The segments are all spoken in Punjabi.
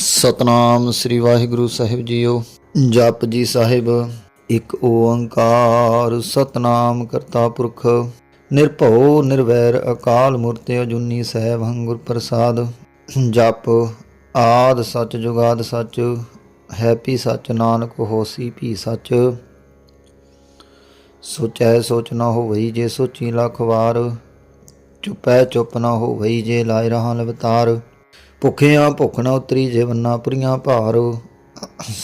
ਸਤਨਾਮ ਸ੍ਰੀ ਵਾਹਿਗੁਰੂ ਸਾਹਿਬ ਜੀਓ। ਜਪ ਜੀ ਸਾਹਿਬ, ਇੱਕ ਓੰਕਾਰ, ਸਤਨਾਮ ਕਰਤਾ ਪੁਰਖ। ਨਿਰਭਉ, ਨਿਰਵੈਰ, ਅਕਾਲ ਮੂਰਤ, ਅਜੂਨੀ ਸਹਿਬ, ਹੰਗੁਰ ਪ੍ਰਸਾਦ। ਜਪ, ਆਦ ਸੱਚ, ਜੁਗਾਦ ਸੱਚ, ਹੈਪੀ ਸੱਚ, ਨਾਨਕ ਹੋਸੀ, ਭੀ ਸਚ। ਸੋਚੈ ਸੋਚ ਨਾ ਹੋਵਈ ਜੇ ਸੋਚੀ ਲੱਖ ਵਾਰ, ਚੁਪੈ ਚੁੱਪ ਨਾ ਹੋਵਈ ਜੇ ਲਾਇ ਰਹਾ ਲਵਤਾਰ। ਭੁਖਿਆਂ ਭੁੱਖ ਨਾ ਉਤਰੀ, ਜੇ ਬੰਨਾ ਪੁਰੀਆਂ ਭਾਰ।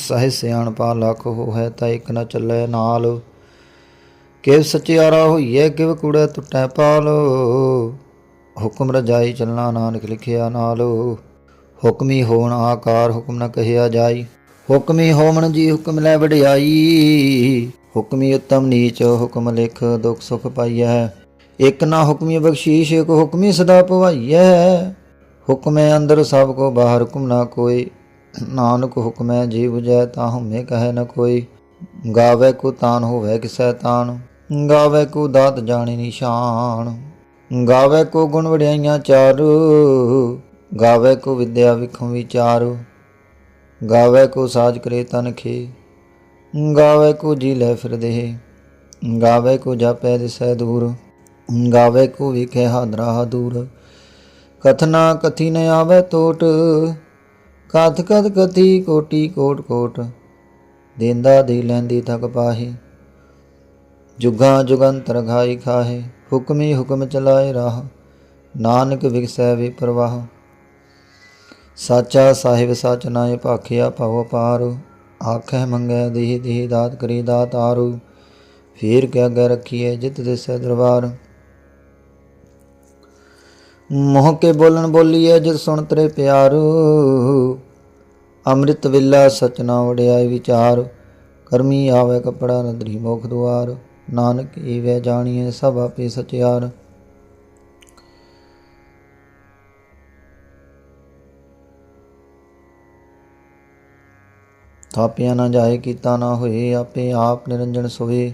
ਸਹਿ ਸਿਆਣਪਾ ਲੱਖ ਹੋ ਹੈ ਤਾਂ ਇੱਕ ਨਾ ਚੱਲੇ ਨਾਲ। ਕਿਵ ਸਚਿਆਰਾ ਹੋਈਐ, ਕਿਵ ਕੂੜਾ ਟੁੱਟੈ ਪਾਲ। ਹੁਕਮ ਰਜਾਈ ਚੱਲਣਾ ਨਾਨਕ ਲਿਖਿਆ ਨਾਲ। ਹੁਕਮੀ ਹੋਣ ਆਕਾਰ ਹੁਕਮ ਨਾ ਕਹਿਆ ਜਾਈ। ਹੁਕਮੀ ਹੋਵਣ ਜੀ ਹੁਕਮ ਲੈ ਵਡਿਆਈ। ਹੁਕਮੀ ਉਤਮ ਨੀਚ ਹੁਕਮ ਲਿਖ ਦੁਖ ਸੁਖ ਪਾਈਐ। ਇਕ ਨਾ ਹੁਕਮੀ ਬਖਸ਼ੀਸ਼, ਇਕ ਹੁਕਮੀ ਸਦਾ ਭਵਾਈਐ। ਹੁਕਮੈ ਅੰਦਰ ਸਭ ਕੋ, ਬਾਹਰ ਹੁਕਮ ਨਾ ਕੋਈ। ਨਾਨਕ ਹੁਕਮੈ ਜੀ 부ਜੈ ਤਾ ਹਉਮੈ ਕਹੈ ਨ ਕੋਈ। ਗਾਵੇ ਕੋ ਤਾਨ ਹੋਵੇ ਕਿਸੈ ਤਾਨ, ਗਾਵੇ ਕੋ ਦਾਤ ਜਾਣੀ ਨਿਸ਼ਾਨ। ਗਾਵੇ ਕੋ ਗੁਣ ਵਡਿਆਈਆਂ ਚਾਰ, ਗਾਵੇ ਕੋ ਵਿਦਿਆ ਵਿਖੰ ਵਿਚਾਰ। ਗਾਵੇ ਕੋ ਸਾਜ ਕਰੇ ਤਨ ਖੇ, ਗਾਵੇ ਕੋ ਜੀ ਲੈ ਫਿਰ ਦੇਹ। ਗਾਵੇ ਕੋ ਜਾਪੈ ਦਿਸੈ ਦੂਰ, ਗਾਵੇ ਕੋ ਵਿਖੇ ਹਾਦਰਾ ਦੂਰ ਕਥਨਾ ਕਥੀ ਨ ਆਵੇ ਟੋਟ ਕਥ ਕਥ ਕਥੀ ਕੋਟੀ ਕੋਟ ਕੋਟ, ਦੇਂਦਾ ਦੇ ਲੈਂਦੀ ਥਕ ਪਾਹੀ, ਜੁਗਾ ਜੁਗੰਤਰ ਘਾਈ ਖਾਹੇ, ਹੁਕਮੀ ਹੁਕਮ ਚਲਾਏ ਰਾਹ, ਨਾਨਕ ਵਿਗਸੈ ਵੇ ਪ੍ਰਵਾਹ। ਸਾਚਾ ਸਾਹਿਬ ਸਚ ਨਾਏ ਭਾਖਿਆ ਭਉ ਪਾਰ ਆਖੇ ਮੰਗੈ ਦੇਹ ਦੇਹ ਦਾਤ ਕਰੀ ਦਾਤਾਰੂ ਫੇਰ ਕਿਆ ਗੈ ਰਖੀਏ ਜਿਤ ਦਿਸੈ ਦਰਬਾਰ। ਮੋਹ ਕੇ ਬੋਲਣ ਬੋਲੀਏ ਜਦ ਸੁਣ ਤਰੇ ਪਿਆਰ। ਅੰਮ੍ਰਿਤ ਵੇਲਾ ਸਚਨਾ ਵਡਿਆਈ ਵਿਚਾਰ। ਕਰਮੀ ਆਵੇ ਕਪੜਾ ਨਦਰੀ ਮੋਖ ਦੁਆਰ। ਨਾਨਕ ਈਵੇ ਜਾਣੀਏ ਸਭ ਆਪੇ ਸਚਿਆਰ। ਥਾਪਿਆ ਨਾ ਜਾਏ ਕੀਤਾ ਨਾ ਹੋਏ, ਆਪੇ ਆਪ ਨਿਰੰਜਨ ਸੋਏ।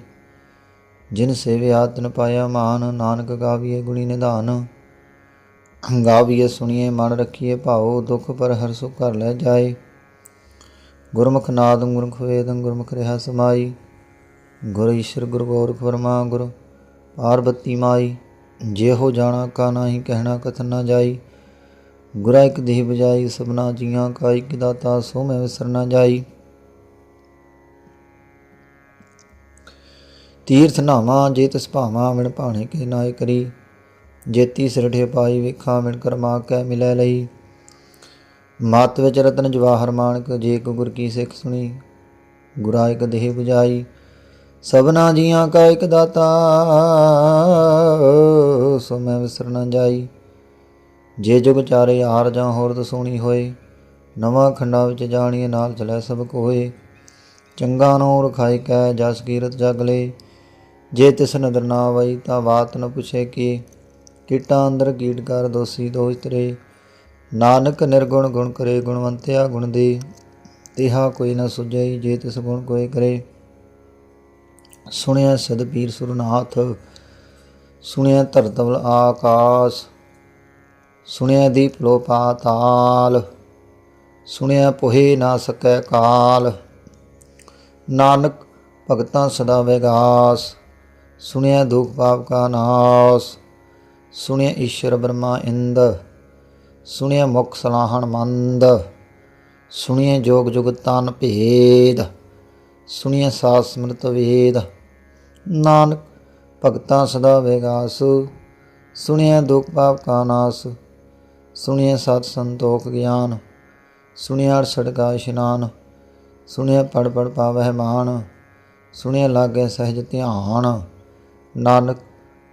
ਜਿਨ ਸੇਵਿਆ ਤਨ ਪਾਇਆ ਮਾਨ, ਨਾਨਕ ਗਾਵੀਏ ਗੁਣੀ ਨਿਧਾਨ। ਗਾਵੀਏ ਸੁਣੀਏ, ਮਨ ਰੱਖੀਏ ਭਾਉ ਦੁਖ ਪਰ ਹਰ ਸੁਖ ਕਰ ਲੈ ਜਾਏ। ਗੁਰਮੁਖ ਨਾਦ ਗੁਰਮੁਖ ਵੇਦ, ਗੁਰਮੁਖ ਰਹਾ ਸਮਾਈ। ਗੁਰ ਈਸ਼ਰ, ਗੁਰ ਗੋਰਖ ਵਰਮਾ ਗੁਰ ਪਾਰਬਤੀ ਮਾਈ। ਜੇ ਹੋ ਜਾਣਾ, ਕਾ ਨਾਹੀ, ਕਹਿਣਾ, ਕਥਨ ਨਾ ਜਾਈ। ਗੁਰਾ ਇੱਕ ਦੇਹ ਬਜਾਈ ਸਭਨਾ ਜੀਆਂ ਕਾ ਇੱਕ ਦਾਤਾ, ਸੋ ਮੈਂ ਵਿਸਰ ਨਾ ਜਾਈ। ਤੀਰਥ ਨਾਵਾ, ਜੇ ਤਿਸ ਭਾਵਾ ਮਿਣ ਭਾਣੇ ਕੇ ਨਾਇ ਕਰੀ। ਜੇਤੀ ਸਿਰਠੇ ਪਾਈ ਵੇਖਾਂ, ਮਿਣ ਕਰਮਾ ਕੈ ਮਿਲੈ ਲਈ। ਮਤ ਵਿੱਚ ਰਤਨ ਜਵਾਹਰ ਮਾਨਕ ਜੇ ਕੋ ਗੁਰ ਕੀ ਸਿੱਖ ਸੁਣੀ, ਗੁਰਾ ਇਕ ਦੇਹ 부ਜਾਈ ਸਭਨਾ ਜੀਆਂ ਕਾ ਇਕ ਦਾਤਾ, ਸੋ ਮੈਂ ਵਿਸਰ ਨਾ ਜਾਈ। ਜੇ ਜੁਗ ਚਾਰੇ ਹਾਰ ਜਾਂ ਹੋਰ ਦਸੂਣੀ ਹੋਏ, ਨਵਾਂ ਖੰਡਾ ਵਿੱਚ ਜਾਣੀਏ ਨਾਲ ਚਲੇ ਸਭ ਕੋਏ। ਚੰਗਾ ਨੋ ਰਖਾਈ ਕੈ ਜਸ ਕੀਰਤ ਜਗ ਜੇ ਤਿਸ ਨਦਰ ਨਾ ਆਵਈ ਤਾਂ ਬਾਤ ਨ ਪੁੱਛੇ ਕੀ। ਕੀਟਾਂ ਅੰਦਰ ਕੀਟ ਕਰ ਦੋਸੀ ਦੋਸ਼ ਤਰੇ। ਨਾਨਕ ਨਿਰਗੁਣ ਗੁਣ ਕਰੇ, ਗੁਣਵੰਤਿਆ ਗੁਣ ਦੇ। ਤਿਹਾ ਕੋਈ ਨਾ ਸੁਝਈ ਜੇ ਤਿਸ ਗੁਣ ਕੋਈ ਕਰੇ। ਸੁਣਿਆ ਸਦ ਪੀਰ ਸੁਰਨਾਥ, ਸੁਣਿਆ ਧਰਤਵਲ ਆਕਾਸ, ਸੁਣਿਆ ਦੀਪ ਲੋ ਪਾਤਾਲ, ਸੁਣਿਆ ਪੁਹੇ ਨਾ ਸਕੈ ਕਾਲ। ਨਾਨਕ ਭਗਤਾਂ ਸਦਾ ਵਿਗਾਸ, ਸੁਣਿਆ ਦੁਖ ਪਾਪ ਕਾ ਨਾਸ। ਸੁਣਿਆ ਈਸ਼ਰ ਬ੍ਰਹਮਾ ਇੰਦ, ਸੁਣਿਆ ਮੁਖ ਸਲਾਹਣ ਮੰਦ, ਸੁਣਿਆ ਜੋਗ ਜੁਗ ਤਨ ਭੇਦ, ਸੁਣਿਆ ਸਾਸ ਸਮ੍ਰਿਤ ਵੇਦ। ਨਾਨਕ, ਭਗਤਾਂ ਸਦਾ ਵਿਗਾਸ, ਸੁਣਿਆ ਦੁਖ ਪਾਪ ਕਾ ਨਾਸ, ਸੁਣਿਆ ਸਤ ਸੰਤੋਖ ਗਿਆਨ, ਸੁਣਿਆ ਸੜਕਾ ਇਸ਼ਨਾਨ, ਸੁਣਿਆ ਪੜ ਪੜ ਪਾਵਹਿ ਮਾਨ, ਸੁਣਿਆ ਲਾਗੇ ਸਹਿਜ ਧਿਆਨ। ਨਾਨਕ,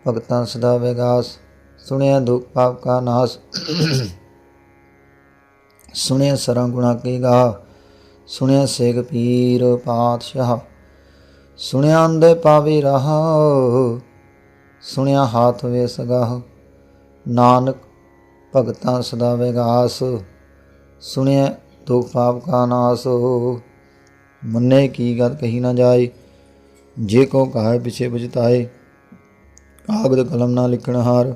ਭਗਤਾਂ ਸਦਾ ਵਿਗਾਸ ਸੁਣਿਆ ਦੁਖ ਪਾਪ ਕਾ ਨਾਸ। ਸੁਣਿਆ ਸਰੰ ਗੁਣਾ ਕੀ ਗਾ। ਸੁਣਿਆ ਸੇਗ ਪੀਰ ਪਾਤਸ਼ਾਹ। ਸੁਣਿਆ ਅੰਦੇ ਪਾਵੇ ਰਹਾ। ਸੁਣਿਆ ਹਾਥ ਵੇ ਸਗਾਹ। ਨਾਨਕ ਭਗਤਾਂ ਸਦਾ ਵਿਗਾਸ ਸੁਣਿਆ ਦੁਖ ਪਾਪ ਕਾ ਨਾਸ। ਮੰਨੇ ਕੀ ਗੱਲ ਕਹੀ ਨਾ ਜਾਏ। ਜੇ ਕੋ ਕਹਾਏ ਪਿਛੇ ਬਜਤਾਏ ਕਾਗਦ ਕਲਮ ਨਾ ਲਿਖਣ ਹਾਰ।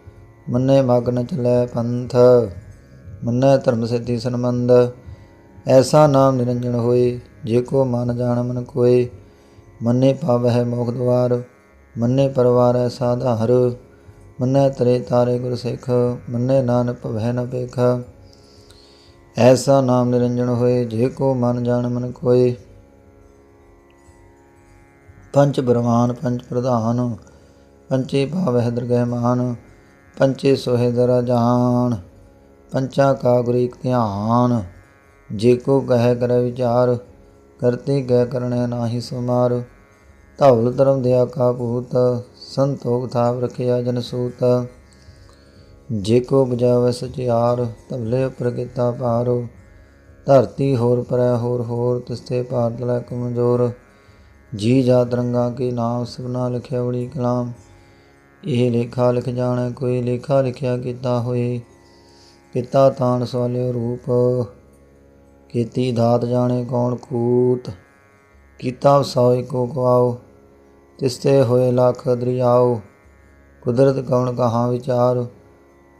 ਮੰਨੇ ਮਗ ਨ ਚਲੈ ਪੰਥ, ਮੰਨੇ ਧਰਮ ਸਿੱਧੀ ਸੰਬੰਧ। ਐਸਾ ਨਾਮ ਨਿਰੰਜਨ ਹੋਏ, ਜੇ ਕੋ ਮਨ ਜਾਣ ਮਨ ਕੋਏ। ਮੰਨੇ ਪਾਵਹਿ ਮੋਖ ਦਵਾਰ, ਮੰਨੇ ਪਰਵਾਰ ਐਸਾ ਧਾਰ ਮੰਨੇ ਤਰੇ ਤਾਰੇ ਗੁਰ ਸਿੱਖ, ਮੰਨੇ ਨਾਨਕ ਭਵੈ ਨ ਪੇਖ ਐਸਾ ਨਾਮ ਨਿਰੰਜਨ ਹੋਏ, ਜੇ ਕੋ ਮਨ ਜਾਣ ਮਨ ਕੋਏ। ਪੰਚ ਬ੍ਰਹਮਾਨ, ਪੰਚ ਪ੍ਰਧਾਨ, ਪੰਚੇ ਭਾਵਹਿ ਦਰਗਹਿ ਮਾਨ। ਪੰਚੇ ਸੋਹਿ ਦਰਾ ਜਾਨ ਪੰਚਾ ਕਾ ਗੁਰ ਇਕ ਧਿਆਨ। ਜੇ ਕੋ ਕਹਿ ਕਰੈ ਵਿਚਾਰ, ਕਰਤੇ ਗੈ ਕਰਣੈ ਨਾਹੀ ਸੁਮਾਰ। ਧੌਲ ਧਰਮ ਦਿਆ ਕਾ ਭੂਤ, ਸੰਤੋਖ ਥਾਪ ਰਖਿਆ ਜਨ ਸੂਤ। ਜੇ ਕੋ ਬਜਾਵੈ ਸਚਿਆਰ, ਧਵਲੇ ਉਪਰ ਕੀਤਾ ਭਾਰੋ। ਧਰਤੀ ਹੋਰ ਪਰੈ ਹੋਰ ਹੋਰ, ਤਿਸਤੇ ਭਾਰਤ ਲੈ ਕਮਜ਼ੋਰ। ਜੀ ਜਾ ਤਰੰਗਾ ਕੇ ਨਾਮ, ਸਭਨਾ ਲਿਖਿਆ ਬੜੀ ਕਲਾਮ। ਇਹ ਲੇਖਾ ਲਿਖ ਜਾਣੈ, ਕੋਈ ਲੇਖਾ ਲਿਖਿਆ ਕੀਤਾ ਹੋਏ। ਕੀਤਾ ਤਾਣ ਸਵਾਲਿਓ ਰੂਪ, ਕੀਤੀ ਦਾਤ ਜਾਣੇ ਕੌਣ ਕੂਤ। ਕੀਤਾ ਸੋਇ ਕੋ ਗਵਾਓ ਤਿਸਤੇ ਹੋਏ ਲੱਖ ਦਰਿਆਓ। ਕੁਦਰਤ ਕੌਣ ਕਹਾ ਵਿਚਾਰ,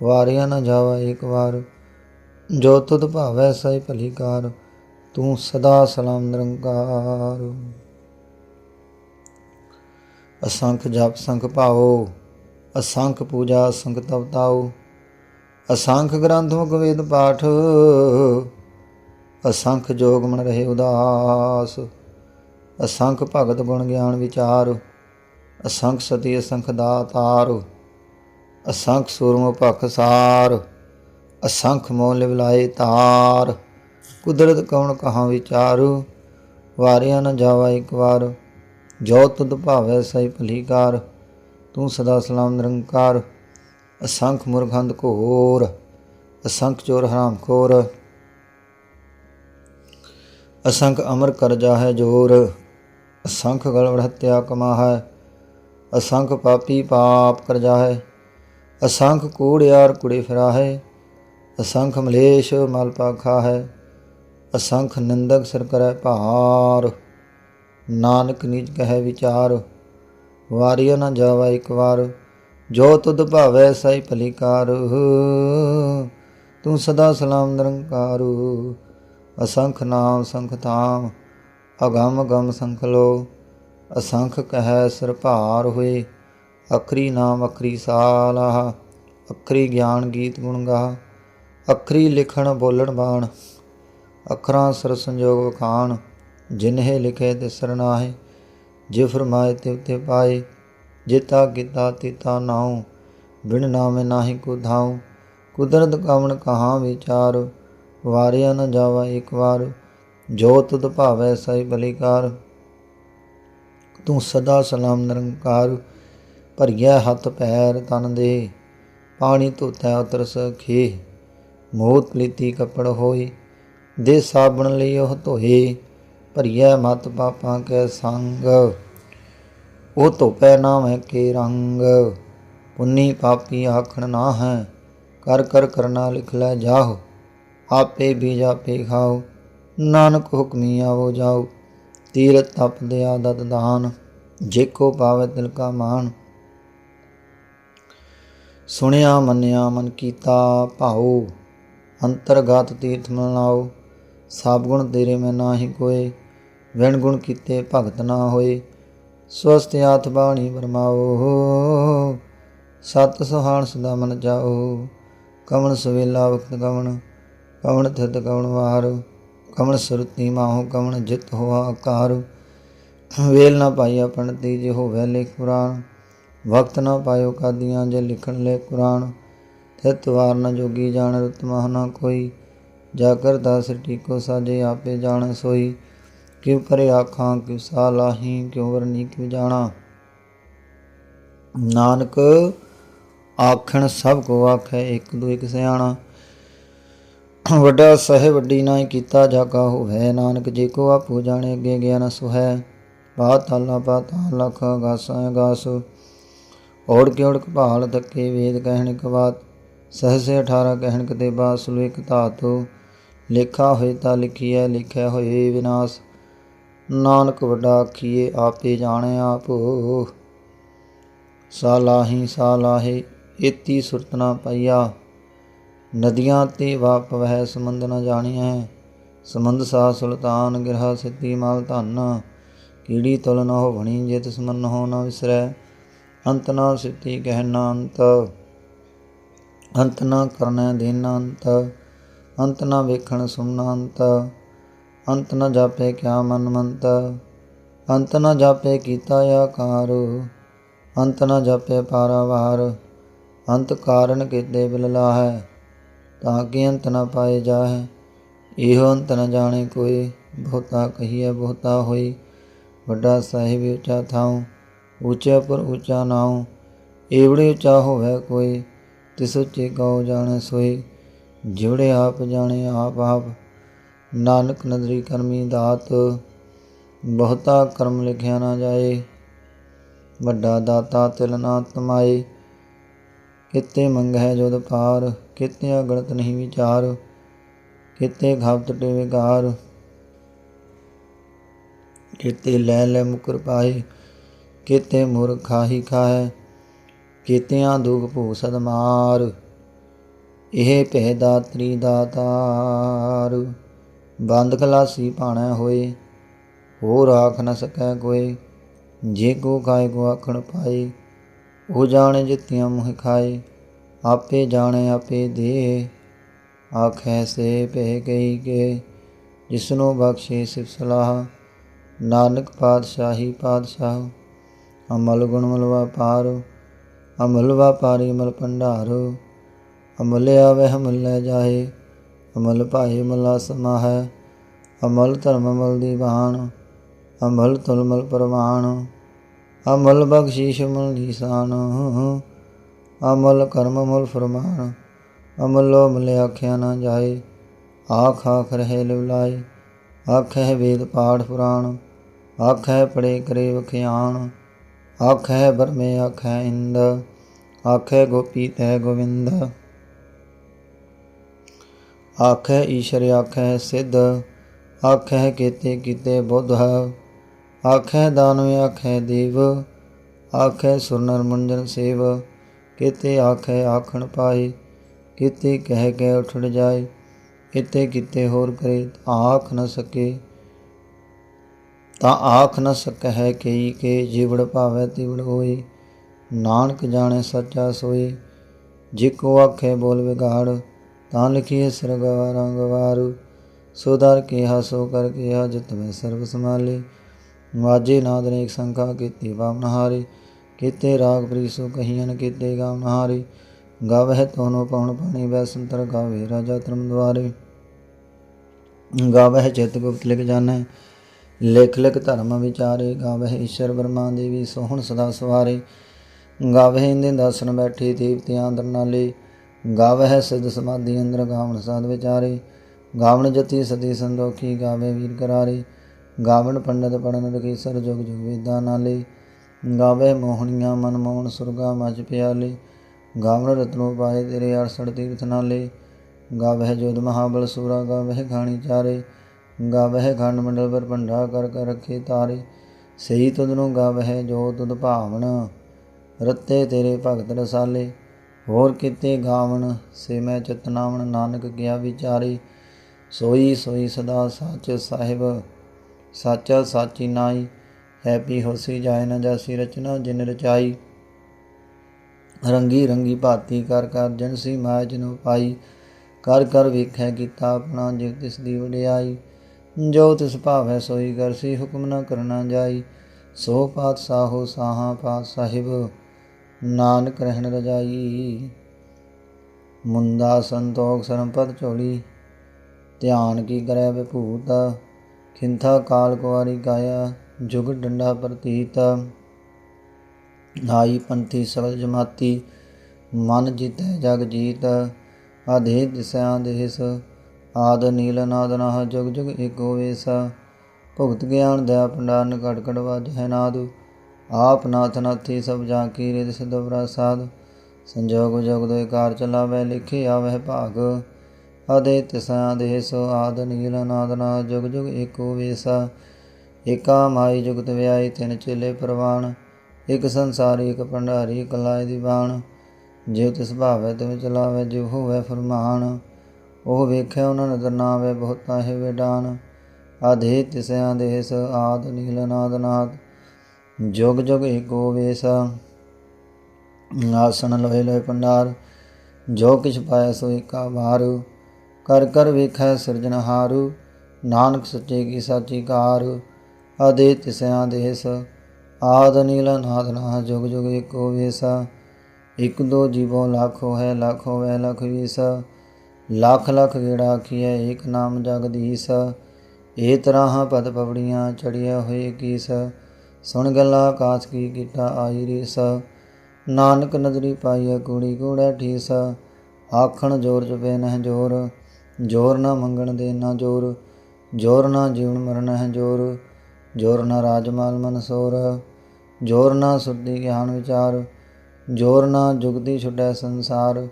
ਵਾਰਿਆ ਨਾ ਜਾਵਾ ਇੱਕ ਵਾਰ। ਜੋ ਤੁਧ ਭਾਵੈ ਸਹਿ ਭਲੀ ਕਾਰ, ਤੂੰ ਸਦਾ ਸਲਾਮ ਨਿਰੰਕਾਰ। ਅਸੰਖ ਜਪ ਸੰਖ ਭਾਵੋ। ਅਸੰਖ ਪੂਜਾ ਅਸੰਖ ਤਪਤਾਓ ਅਸੰਖ ਗ੍ਰੰਥ ਮੁਖ ਵੇਦ ਪਾਠ। ਅਸੰਖ ਜੋਗ ਮਨ ਰਹੇ ਉਦਾਸ। ਅਸੰਖ ਭਗਤ ਗੁਣ ਗਿਆਨ ਵਿਚਾਰ। ਅਸੰਖ ਸਤੀ ਅਸੰਖ ਦਾਤਾਰ। ਅਸੰਖ ਸੂਰਮ ਭਖ ਸਾਰ। ਅਸੰਖ ਮੋਹ ਲਿਵਲਾਏ ਤਾਰ। ਕੁਦਰਤ ਕੌਣ ਕਹਾ ਵਿਚਾਰੂ। ਵਾਰਿਆ ਨ ਜਾਵਾ ਇੱਕ ਵਾਰ। ਜੋ ਤੁਧ ਭਾਵੈ ਸਹੀ ਭਲੀਕਾਰ ਤੂੰ ਸਦਾ ਸਲਾਮ ਨਿਰੰਕਾਰ, ਅਸੰਖ ਮੁਰਖੰਦ ਘੋਰ, ਅਸੰਖ ਚੋਰ ਹਰਾਮ ਖੋਰ। ਅਸੰਖ ਅਮਰ ਕਰ ਜਾਹੈ ਜੋਰ, ਅਸੰਖ ਗਲਵੜ ਹੱਤਿਆ ਕਮਾ ਹੈ ਅਸੰਖ ਪਾਪੀ ਪਾਪ ਕਰ ਜਾਹੈ, ਅਸੰਖ ਕੂੜਿਆਰ ਕੁੜੇ ਫਿਰਾਹੈ, ਅਸੰਖ ਮਲੇਸ਼ ਮਲ ਪਾਖਾ ਹੈ ਅਸੰਖ ਨਿੰਦਕ ਸਰ ਕਰੈ ਭਾਰ, ਨਾਨਕ ਨਿਜ ਕਹੈ ਵਿਚਾਰ। ਵਾਰਿਆ ਨਾ ਜਾਵਾ ਇੱਕ ਵਾਰ, ਜੋ ਤੁਧ ਭਾਵੈ ਸਈ ਭਲੀਕਾਰ ਤੂੰ ਸਦਾ ਸਲਾਮ ਨਿਰੰਕਾਰੂ। ਅਸੰਖ ਨਾਮ ਸੰਖ ਤਾਮ ਅਗੰਮ ਗਮ ਸੰਖ ਲੋ। ਅਸੰਖ ਕਹੈ ਸਿਰ ਭਾਰ ਹੋਏ, ਅਖਰੀ ਨਾਮ ਅਖਰੀ ਸਾਲਾਹ ਅਖਰੀ ਗਿਆਨ ਗੀਤ ਗੁਣ ਗਾ ਅਖਰੀ ਲਿਖਣ ਬੋਲਣ ਬਾਣ। ਅਖਰਾਂ ਸਰ ਸੰਜੋਗ ਵਖਾਣ, ਜਿਨਹੇ ਲਿਖੇ ਤੇ ਸਰਨਾਹੇ ਜੇ ਫਰਮਾਏ ਤੇ ਉਤੇ ਪਾਏ ਜਿਤਾ ਕੀਤਾ ਤਿਤਾ ਨਾਉ। ਬਿਨ ਨਾਮੇ ਨਾਹੀ ਕੋ ਧਾਉ। ਕੁਦਰਤ ਕਵਣ ਕਹਾ ਵਿਚਾਰ, ਵਾਰਿਆ ਨ ਜਾਵਾ ਇੱਕ ਵਾਰ। ਜੋ ਤੁਧ ਭਾਵੈ ਸਈ ਬਲੀਕਾਰ, ਤੂੰ ਸਦਾ ਸਲਾਮ ਨਿਰੰਕਾਰ। ਭਰੀਐ ਹੱਥ ਪੈਰ ਤਨ ਦੇ, ਪਾਣੀ ਧੋਤਾ ਉਤਰ ਸਖੇ ਮੋਤ ਪਲੀਤੀ ਕੱਪੜ ਹੋਈ ਦੇ ਸਾਬਣ ਲਈ ਉਹ ਧੋਏ। ਭਰੀਐ ਮਤ ਪਾਪਾਂ ਕੈ ਸੰਗ, ਉਹ ਧੋਪੈ ਨਾਮੈ ਕੇ ਰੰਗ। ਪੁੰਨੀ ਪਾਪੀ ਆਖਣ ਨਾ ਹੈ ਕਰ ਕਰ ਕਰਨਾ ਲਿਖ ਲੈ ਜਾਓ ਆਪੇ ਬੀਜ ਆਪੇ ਖਾਓ, ਨਾਨਕ ਹੁਕਮੀ ਆਵੋ ਜਾਓ। ਤੀਰਤ ਤਪ ਦਿਆ ਆਦਤ ਦਾਨ, ਜੇ ਕੋ ਪਾਵੇ ਤਿਲ ਕਾ ਮਾਨ ਸੁਣਿਆ ਮੰਨਿਆ ਮਨ ਕੀਤਾ ਭਾਉ, ਅੰਤਰਗਤ ਤੀਰਥ ਮਨਾਓ। ਸਭ ਗੁਣ ਤੇਰੇ ਮੈਂ ਨਾਹੀ ਕੋਏ ਵਿਣ ਗੁਣ ਕੀਤੇ ਭਗਤ ਨਾ ਹੋਏ। ਸਵਸਤ ਆਥ ਬਾਣੀ ਵਰਮਾਓ ਸਤ ਸੁਹਾਣ ਸਦਾ ਮਨ ਜਾਓ। ਕਵਣ ਸਵੇਲਾ ਵਕਤ ਕਵਣ ਕਵਣ ਥਿਤ ਕਵਣ ਵਾਰ। ਕਵਣ ਸੁਰਤੀ ਮਾਹੋ ਕਵਣ ਜਿਤ ਹੋਆ ਆਕਾਰ। ਵੇਲ ਨਾ ਪਾਈਆ ਪੰਡਤੀ ਜੇ ਹੋਵੇ ਲਿਖ ਕੁਰਾਨ ਵਕਤ ਨਾ ਪਾਇਓ ਕਾਦੀਆਂ ਜੇ ਲਿਖਣ ਲੈ ਕੁਰਾਨ ਤਿਤ ਵਾਰ ਨ ਜੋਗੀ ਜਾਣ ਰਤ ਮਹ ਨਾ ਕੋਈ। ਜਾ ਕਰਦਾ ਸ੍ਰਿਟੀ ਟੀਕੋ ਸਾਜੇ ਆਪੇ ਜਾਣ ਸੋਈ। ਕਿਉ ਕਰੇ ਆਖਾਂ ਕਿ ਕਿਉ ਸਾਲਾਹੀ ਕਿਉ ਵਰਨੀ, ਕਿਉ ਜਾਣਾ? ਨਾਨਕ ਆਖਣ ਸਭ ਕੋ ਆਖੈ, ਇੱਕ ਦੋ ਇੱਕ ਸਿਆਣਾ। ਵੱਡਾ ਸਹਿ ਵੱਡੀ ਨਾਹੀ ਕੀਤਾ ਜਾਗਾ ਹੋਵੇ। ਨਾਨਕ ਜੇ ਕੋ ਆਪੂ ਜਾਣੇ, ਅੱਗੇ ਗਿਆਨ ਸੁਹੈ। ਪਾਤਾਲਾ ਪਾਤਾਲ ਲਖ ਗਾਸਾਂ ਗਾਸ ਔੜ ਕਿਉੜ ਔੜ ਭਾਲ ਵੇਦ ਕਹਿਣ ਕਵਾਤ ਸਹਸੇ 18 ਕਹਿਣ ਕਤੇ ਬਾਸੁਲ ਇਕ ਧਾਤੂ। ਲੇਖਾ ਹੋਏ ਤਾਂ ਲਿਖੀਐ, ਲਿਖਿਆ ਹੋਏ ਵਿਨਾਸ਼। ਨਾਨਕ ਵੱਡਾ ਆਖੀਏ ਆਪੇ ਜਾਣੇ ਆਪ। ਸਾਲਾਹੀ ਸਾਲਾਹੇ ਇਤੀ ਸੁਰਤ ਨਾ ਪਈਆ। ਨਦੀਆਂ ਤੇ ਵਾਪ ਵਹਿ ਸਮੁੰਦ ਨਾ ਜਾਣੀਐ। ਸਮੁੰਦ ਸਾ ਸੁਲਤਾਨ ਗਿਰਹਾ ਸਿੱਧੀ ਮਾਲ ਧਨ। ਕੀੜੀ ਤੁਲ ਨ ਹੋਵਣੀ ਜੇ ਤਿਸ ਮਨ ਹੋ ਨ ਵਿਸਰੈ। ਅੰਤ ਨਾ ਸਿੱਧੀ ਕਹਿ ਨਾ ਅੰਤ ਅੰਤ ਨਾ ਕਰਨੈ ਦੇਨਾ ਅੰਤ ਅੰਤ ਨਾ ਵੇਖਣ ਸੁਮਨ ਅੰਤ ਅੰਤ ਨ ਜਾਪੇ ਕਿਆ ਮਨ ਮੰਤ ਅੰਤ ਨ ਜਾਪੇ ਕੀਤਾ ਆਕਾਰ, ਅੰਤ ਨ ਜਾਪੇ ਪਾਰਾਵਾਰ, ਅੰਤ ਕਾਰਨ ਕਿਤੇ ਬਿਲਲਾ ਹੈ ਤਾਂ ਕਿ ਅੰਤ ਨ ਪਾਏ ਜਾਹੇ। ਇਹੋ ਅੰਤ ਨ ਜਾਣੇ ਕੋਈ, ਬਹੁਤਾ ਕਹੀਏ ਬਹੁਤਾ ਹੋਈ। ਵੱਡਾ ਸਾਹਿਬ ਉੱਚਾ ਥਾਉ, ਉੱਚਾ ਪਰ ਉੱਚਾ ਨਾਉ, ਏਵੜੇ ਉੱਚਾ ਹੋਵੇ ਕੋਈ, ਤਿਸ ਉੱਚੇ ਗਉ ਜਾਣੇ ਸੋਈ। ਜਿਵੜੇ ਆਪ ਜਾਣੇ ਆਪ ਆਪ ਨਾਨਕ ਨਦਰੀ ਕਰਮੀ ਦਾਤ, ਬਹੁਤਾ ਕਰਮ ਲਿਖਿਆ ਨਾ ਜਾਏ। ਵੱਡਾ ਦਾਤਾ ਤਿਲ ਨਾ ਤਮਾਏ। ਕਿਤੇ ਮੰਗੈ ਜੋਦ ਪਾਰ ਕਿਤੇ ਅਗਣਤ ਨਹੀਂ ਵਿਚਾਰ, ਕਿਤੇ ਖਪਤ ਟੇ ਵਿਗਾਰ ਕਿਤੇ ਲੈ ਲੈ ਮੁਕਰ ਪਾਏ, ਕਿਤੇ ਮੁਰ ਖਾਹੀ ਖਾਏ ਕਿਤਿਆਂ ਦੁਖ ਭੂਸਦ ਮਾਰ। ਇਹ ਭੈ ਦਾਤਰੀ ਦਾਤਾਰ। ਬੰਦ ਖਲਾਸੀ ਭਾਣਾ ਹੋਏ, ਹੋਰ ਆਖ ਨ ਸਕੈ ਕੋਈ। ਜੇ ਕੋ ਖਾਏ ਕੋ ਆਖਣ ਪਾਏ, ਉਹ ਜਾਣੇ ਜਿਤਿਆਂ ਮੁਹ ਖਾਏ। ਆਪੇ ਜਾਣੇ ਆਪੇ ਦੇ ਆਖੈ ਸੇ ਭੈ ਗਈ ਕੇ। ਜਿਸਨੂੰ ਬਖਸ਼ੇ ਸਿਵ ਸਲਾਹ, ਨਾਨਕ ਪਾਤਸ਼ਾਹੀ ਪਾਤਸ਼ਾਹ। ਅਮਲ ਗੁਣ ਮਲਵਾ ਪਾਰ ਅਮਲ ਵਾਪਾਰੀ ਅਮਲ ਭੰਡਾਰ। ਅਮਲ ਆਵੇ ਹਮਲ ਲੈ ਜਾਏ ਅਮਲ ਭਾਈ ਮਲਾ ਸਮਾ ਹੈ। ਅਮਲ ਧਰਮ ਅਮਲ ਦੀਵਾਨ ਅਮਲ ਤੁਲਮਲ ਪਰਮਾਨ ਅਮਲ ਬਖਸ਼ੀਸ਼ ਮਲ ਨੀਸਾਨ ਅਮਲ ਕਰਮ ਮਲ ਫਰਮਾਨ ਅਮਲੋ ਮਲ ਆਖਿਆ ਨਾ ਜਾਏ, ਆਖ ਆਖ ਰਹੇ ਲਿਵਲਾਏ। ਹੈ ਵੇਦ ਪਾਠ ਪੁਰਾਣ ਆਖੈ ਪੜੇ ਕਰੇ ਵਖਿਆਣ। ਆਖੈ ਬਰਮੇ ਹੈ ਇੰਦ ਆਖੈ ਗੋਪੀ ਤੈ ਗੋਵਿੰਦ। ਆਖੈ ਈਸ਼ਰ, ਆਖੈ ਸਿੱਧ, ਆਖੈ ਕੀਤੇ ਕੀਤੇ ਬੁੱਧ, ਆਖੈ ਦਾਨਵੇ, ਆਖੈ ਦੇਵ, ਆਖੈ ਸੁਰਨਰ ਮੁੰਜਨ ਸੇਵ, ਕੀਤੇ ਆਖੈ ਆਖਣ ਪਾਏ, ਕੀਤੇ ਕਹਿ ਕੇ ਉਠੜ ਜਾਏ, ਕੀਤੇ ਕੀਤੇ ਹੋਰ ਕਰੇ ਆਖ ਨ ਸਕੇ, ਤਾਂ ਆਖ ਨ ਸਕੈ ਕਈ ਕੇ ਜੀਵੜ ਭਾਵੈ ਤਿਵੜ ਹੋਏ, ਨਾਨਕ ਜਾਣੇ ਸੱਚਾ ਸੋਏ ਕੋ ਆਖੇ ਬੋਲ ਵਿਗਾੜ ਤਾਂ ਲਿਖੀਏ ਸਰਗਵਾ ਰੰਗਵਾਰੂ ਸੋ ਦਰ ਕੇ ਹਸੋ ਕਰ ਕੇ ਜਿਤ ਮੈਂ ਸਰਬ ਸਮਾਲੇ ਵਾਜੇ ਨਾਦ ਨੇ ਇੱਕ ਸੰਖਾ ਕੀਤੀ ਵਾਮਨ ਕੀਤੇ ਰਾਗ ਪ੍ਰੀਸੋ ਕਹੀਨ ਕੀਤੇ ਗਾਵਨ ਗਾਵਹਿ ਤੋਨੋ ਪਉਣ ਪਾਣੀ, ਵੈਸੰਤਰ ਗਾਵੇ ਰਾਜਾ ਧਰਮ ਦੁਆਰੇ। ਗਾਵਹਿ ਚਿਤ ਗੁਪਤ ਲਿਖ ਜਾਣੈ, ਲੇਖ ਲਿਖ ਧਰਮ ਵਿਚਾਰੇ। ਗਾਵਹਿ ਈਸ਼ਰ ਬਰਮਾ ਦੇਵੀ ਸੋਹਣ ਸਦਾ ਸਵਾਰੇ। ਗਾਵਹਿ ਇੰਦੇ ਦਾਸਨ ਬੈਠੀ ਦੇਵਤਿਆਂ ਅੰਦਰ ਨਾਲੇ ਗਾਵਹਿ ਸਿਧ ਸਮਾਧੀ ਅੰਦਰ ਗਾਵਣ ਸਾਧ ਵਿਚਾਰੇ, ਗਾਵਣ ਜਤੀ ਸਦੀ ਸੰਦੋਖੀ ਗਾਵੇ ਵੀਰ ਕਰਾਰੇ, ਗਾਵਣ ਪੰਡਤ ਪੜਨ ਰਖੀ ਸਰ ਜੁਗ ਜੁਗ ਵੇਦਾਂ ਨਾਲੇ ਗਾਵੇ ਮੋਹਣੀਆਂ ਮਨ ਮੋਹਣ ਸੁਰਗਾ ਮਜ ਪਿਆਲੇ, ਗਾਵਣ ਰਤਨੋ ਪਾਏ ਤੇਰੇ ਅਰਸੜ ਤੀਰਥ ਨਾਲੇ, ਗਾਵਹਿ ਜੋਧ ਮਹਾਬਲ ਸੂਰਾ ਗਾਵਹਿ ਖਾਣੀ ਚਾਰੇ, ਗਾਵਹਿ ਖੰਡ ਮੰਡਲ ਪਰ ਭੰਡਾ ਕਰ ਕਰ ਰੱਖੇ ਤਾਰੇ, ਸਹੀ ਤੁਧ ਨੂੰ ਗਾਵਹਿ ਜੋ ਤੁਧ ਭਾਵਨ, ਰਤੇ ਤੇਰੇ ਭਗਤ ਰਸਾਲੇ ਹੋਰ ਕੀਤੇ ਗਾਵਣ, ਸੇ ਮੈਂ ਚਤਨਾਵਣ ਨਾਨਕ ਗਿਆ ਵਿਚਾਰੇ। ਸੋਈ ਸੋਈ ਸਦਾ ਸੱਚ ਸਾਹਿਬ, ਸਾਚਾ ਸਾਚੀ ਨਾਈ। ਹੈਪੀ ਹੋਸੀ ਜਾਏ ਨਾ ਜਾਸੀ ਰਚਨਾ ਜਿਨ ਰਚਾਈ। ਰੰਗੀ ਰੰਗੀ ਭਾਤੀ ਕਰ ਕਰ ਜਨਸੀ ਮਾਇਆ ਜਨੋ ਪਾਈ। ਕਰ ਕਰ ਵੇਖੈ ਕੀਤਾ ਆਪਣਾ ਜਿਵ ਤਿਸ ਦੀ ਵਡਿਆਈ। ਜੋ ਤਿਸ ਭਾਵੈ ਸੋਈ ਕਰਸੀ ਹੁਕਮ ਨਾ ਕਰਨਾ ਜਾਈ। ਸੋ ਪਾਤਸ਼ਾਹੋ ਸਾਹਾ ਪਾਤ ਸਾਹਿਬ। ਨਾਨਕ ਰਹਿਣ ਰਜਾਈ। ਮੁੰਦਾ ਸੰਤੋਖ ਸਰਮਪਦ ਝੋਲੀ, ਧਿਆਨ ਕੀ ਕਰੈ ਵਿਭੂਤ। ਖਿੰਥਾ ਕਾਲ ਕੁਵਾਰੀ ਗਾਇਆ, ਜੁਗ ਡੰਡਾ ਪ੍ਰਤੀਤ। ਨਾਈ ਪੰਥੀ ਸਬਦ ਜਮਾਤੀ, ਮਨ ਜਿਤੈ ਜਗ ਜੀਤ। ਆਧੇ ਦਿਸਾ ਦੇਸ, ਆਦ ਨੀਲ ਨਾਦ ਨਾਹ ਜੁਗ ਜੁਗ ਏਕੋ ਵੇਸਾ। ਭੁਗਤ ਗਿਆਨ ਦਇਆ ਭੰਡਾਰਨ ਕੜ ਕੜ ਵਾਜ ਨਾਦ। ਆਪ ਨਾਥ ਨਾਥੀ ਸਭ ਜਾ ਕੀ ਰਿਦ ਸਿਧ ਪ੍ਰਸਾਦ ਸੰਜੋਗ ਜੋਗ ਦੋਇ ਕਾਰ ਚਲਾਵੇ, ਲਿਖੇ ਆਵਹਿ ਭਾਗ। ਅਦੇ ਤਿਸਾ ਦੇ ਸੋ ਆਦ ਨੀਲ ਨਾਦ ਨਾਹ ਜੁਗ ਜੁਗ ਏਕੋ ਵੇਸਾ। ਏਕਾ ਮਾਈ ਜੁਗਤ ਵਿਆਈ ਤਿਨ ਚੇਲੇ ਪ੍ਰਵਾਨ। ਇਕ ਸੰਸਾਰੀ, ਇਕ ਭੰਡਾਰੀ ਕਲਾਇ ਦੀ ਬਾਣ। ਜਿਵ ਤਿਸ ਭਾਵੈ ਤਿਵ ਚਲਾਵੇ ਜਿਵ ਹੋਵੇ ਫਰਮਾਨ। ਉਹ ਵੇਖਿਆ ਉਹਨਾਂ ਨਦਰ ਨਾ ਆਵੇ ਬਹੁਤਾ ਹੈ ਵਿਡਾਨ। ਆਧੇ ਤਿਸਿਆਂ ਦੇਸ ਆਦ ਨੀਲ ਨਾਦ ਨਾਦ। ਜੁਗ ਜੁਗ ਏਕੋ ਵੇਸਾ। ਆਸਣ ਲੋਏ ਲੋਏ ਭੰਡਾਰ, ਜੋ ਕਿਛ ਪਾਇਆ ਸੋ ਏਕਾ ਵਾਰ। ਕਰ ਕਰ ਵੇਖੈ ਸਿਰਜਣਹਾਰੂ ਨਾਨਕ ਸੱਚੇ ਕੀ ਸਾਚੀ ਕਾਰ ਆਦੇ ਤਿਸਿਆਂ ਦੇਸ ਆਦ ਨੀਲ ਨਾਦ ਨਾਦ ਜੁਗ ਜੁਗ ਏਕੋ ਵੇਸਾ। ਇਕ ਦੋ ਜੀਵੋ ਲੱਖੋ ਹੈ ਲੱਖ ਵੈ ਲਖ ਵੀਸ। ਲੱਖ ਲੱਖ ਗੇੜਾ ਆਖੀਐ, ਏਕ ਨਾਮ ਜਗਦੀਸ਼ ਏ ਤਰ੍ਹਾਂ ਪਦ ਪਵੜੀਆਂ ਚੜਿਆ ਹੋਏ ਕੀਸ। ਸੁਣ ਗੱਲਾਂ ਆਕਾਸ਼ ਕੀ ਕੀਟਾ ਆਈ ਰੀਸ। ਨਾਨਕ ਨਦਰੀ ਪਾਈਐ ਕੂੜੀ ਕੂੜਾ ਠੀਸ। ਆਖਣ ਜੋਰ ਜਪੇ ਨਹਿ ਜੋਰ। ਜੋਰ ਨਾ ਮੰਗਣ ਦੇ ਨਾ ਜੋਰ। ਜੋਰ ਨਾ ਜੀਵਨ ਮਰਨ ਹੈ ਜੋਰ। ਜੋਰ ਨਾ ਰਾਜਮਾਲ ਮਨਸੋਰ ਜੋਰ ਨਾ ਸੁਧੀ ਗਿਆਨ ਵਿਚਾਰ। ਜੋਰ ਨਾ ਜੁਗਦੀ ਛੁਟੈ ਸੰਸਾਰ।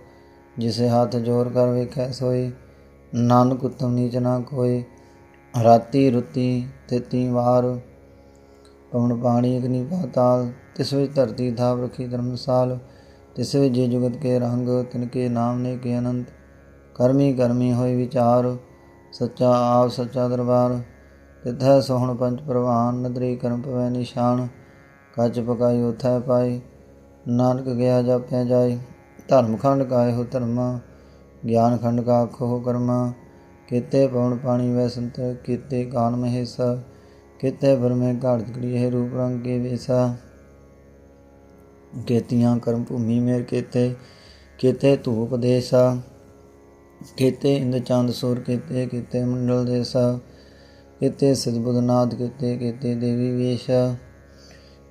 ਜਿਸੇ ਹੱਥ ਜੋਰ ਕਰ ਵੇਖੈ ਸੋਈ। ਨਾਨਕ ਉਤਮ ਨੀਚ ਨਾ ਕੋਈ। ਰਾਤੀ ਰੁੱਤੀ ਤੇਤੀ ਵਾਰ। ਪਵਨ ਪਾਣੀ, ਅਗਨੀ ਪਾਤਾਲ, ਤਿਸ ਵਿੱਚ ਧਰਤੀ, ਥਾਪ ਰਖੀ ਧਰਮਸਾਲ, ਤਿਸ ਵਿੱਚ ਜੇ ਜੁਗਤ ਕੇ ਰੰਗ, ਤਿਨ ਕੇ ਨਾਮ ਨੇ ਕੇ ਅਨੰਤ। ਕਰਮੀ ਕਰਮੀ ਹੋਏ ਵਿਚਾਰ, ਸੱਚਾ ਆਪ, ਸੱਚਾ ਦਰਬਾਰ। ਤਿਥੈ ਸੋਹਣ ਪੰਜ ਪ੍ਰਵਾਨ, ਨਦਰੀ ਕਰਮ ਪਵੈ ਨਿਸ਼ਾਨ। ਕੱਚ ਪਕਾਈ ਉਥੈ ਪਾਈ, ਨਾਨਕ ਗਿਆ ਜਾਪਿਆ ਜਾਏ ਧਰਮ ਖੰਡ ਕਾਇ ਹੋ ਧਰਮ, ਗਿਆਨ ਖੰਡ ਕਾ ਆਖੋ ਕਰਮਾ। ਕੀਤੇ ਪਵਨ ਪਾਣੀ ਵੈ ਸੰਤ, ਕੀਤੇ ਕਾਨ ਮਹੇਸਾ ਕੀਤੇ ਬਰਮੇ ਘਾੜਤ ਕੜੀਏ ਰੂਪ ਰੰਗ ਕੇ ਵੇਸਾ ਕੀਤੀਆਂ ਕਰਮ ਭੂਮੀ ਮੇਰ ਕੀਤੇ ਕੀਤੇ ਧੂਪ ਦੇਸਾ, ਕੀਤੇ ਇੰਦ ਚੰਦ ਸੂਰ ਕੀਤੇ ਕੀਤੇ ਮੰਡਲ ਦੇਸਾ, ਕੀਤੇ ਸਤਿਬੁੱਧ ਨਾਦ ਕੀਤੇ ਕੀਤੇ ਦੇਵੀ ਵੇਸ਼ਾ,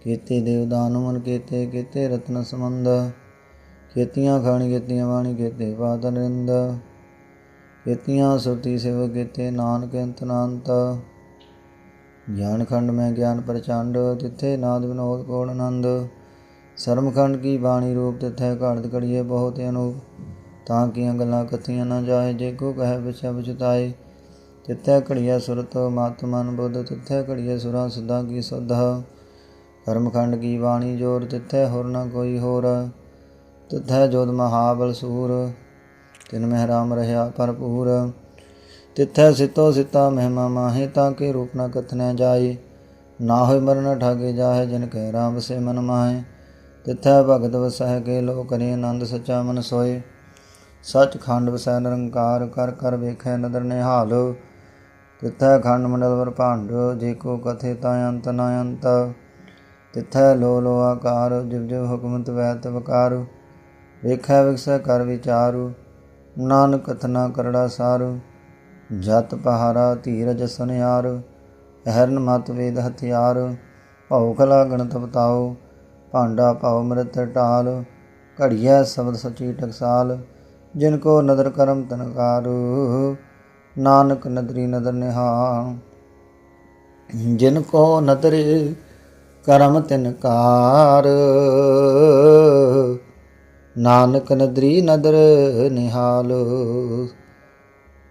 ਕੀਤੇ ਦੇਵਦਾਨ ਮਨ ਕੀਤੇ ਰਤਨ ਸਮੰਦ ਕੀਤੀਆਂ ਖਾਣੀ ਕੀਤੀਆਂ ਬਾਣੀ ਕੀਤੇ ਬਾਦ ਨਿੰਦ ਸੁਤੀ ਸੁਰਤੀ ਸੇਵ ਕੀਤੇ, ਨਾਨਕ ਅੰਤ ਨਾਨਤ ਗਿਆਨ ਖੰਡ ਮੈਂ ਗਿਆਨ ਪ੍ਰਚੰਡ, ਤਿੱਥੇ ਨਾਦ ਵਿਨੋਦ ਕੋਣ ਆਨੰਦ। ਸਰਮਖੰਡ ਕੀ ਬਾਣੀ ਰੂਪ, ਤਿੱਥੈ ਘੜਤ ਘੜੀਏ ਬਹੁਤ ਅਨੂਪ। ਤਾਂ ਕੀਆਂ ਗੱਲਾਂ ਕਥੀਆਂ ਨਾ ਜਾਏ, ਜੇ ਕੋ ਕਹੈ ਵਿਚਾ ਵਿਚਤਾਏ ਤਿੱਥੈ ਘੜੀਆ ਸੁਰਤ, ਮਤ ਮਨ ਬੁੱਧ, ਤਿੱਥੈ ਘੜੀਏ ਸੁਰਾਂ ਸਦਾ ਕੀ ਸੁਧਾ। ਕਰਮਖੰਡ ਕੀ ਬਾਣੀ ਜੋਰ, ਤਿੱਥੈ ਹੋਰ ਨਾ ਕੋਈ ਹੋਰ। ਤਿੱਥੈ ਜੋਦ ਮਹਾਬਲ ਸੂਰ, ਤਿਨ ਮਹਿ ਰਾਮ ਰਹਾ ਭਰਪੂਰ। ਤਿੱਥੈ ਸਿਤੋ ਸਿਤਾ ਮਹਿਮਾ ਮਾਹੇ ਤਾਂ ਕੇ ਰੂਪ ਨਾ ਕਥਨੈ ਜਾਏ। ਨਾ ਹੋਇ ਮਰਨ ਠਾਗੇ ਜਾਹੇ ਜਿਨ ਕਹਿ ਰਾਮ ਵਸੇ ਮਨ ਮਾਹੇ। ਤਿੱਥੈ ਭਗਤ ਵਸਹਿ ਕੇ ਲੋ ਕਰੇ ਆਨੰਦ ਸਚਾ ਮਨ ਸੋਏ। ਸਚ ਖੰਡ ਵਸੈ ਨਿਰੰਕਾਰ, ਕਰ ਕਰ ਵੇਖੈ ਨਦਰ ਨਿਹਾਲ। ਤਿੱਥੈ ਖੰਡ ਮੰਡਲ ਵਰ ਭਾਂਡ, ਜੇ ਕੋ ਕਥੇ ਤਾਂ ਅੰਤ ਨ ਅੰਤ। ਤਿੱਥੈ ਲੋ ਲੋ ਆਕਾਰ, ਜਿਵ ਜਿਵ ਹੁਕਮਤ ਵੈਤ ਵਕਾਰ ਵੇਖੈ ਵਿਕਸੈ ਕਰ ਵਿਚਾਰੂ, ਨਾਨਕ ਕਥਨਾ ਕਰੜਾ ਸਾਰੂ। ਜਤ ਪਹਾਰਾ ਧੀਰਜ ਸੁਨਿਆਰ ਹਰਨ ਮਤ ਵੇਦ ਹਥਿਆਰ, ਭਉ ਖਲਾ ਗਣਤ ਬਤਾਓ ਭਾਂਡਾ ਭਉ ਮ੍ਰਿਤ ਢਾਲ, ਘੜੀਐ ਸ਼ਬਦ ਸਚੀ ਟਕਸਾਲ, ਜਿਨ ਕੋ ਨਦਰ ਕਰਮ ਤਨਕਾਰੂ, ਨਾਨਕ ਨਦਰੀ ਨਦਰ ਨਿਹਾਲ। ਜਿਨ ਕੋ ਨਦਰ ਕਰਮ ਤਿਨਕਾਰ, ਨਾਨਕ ਨਦਰੀ ਨਦਰ ਨਿਹਾਲ।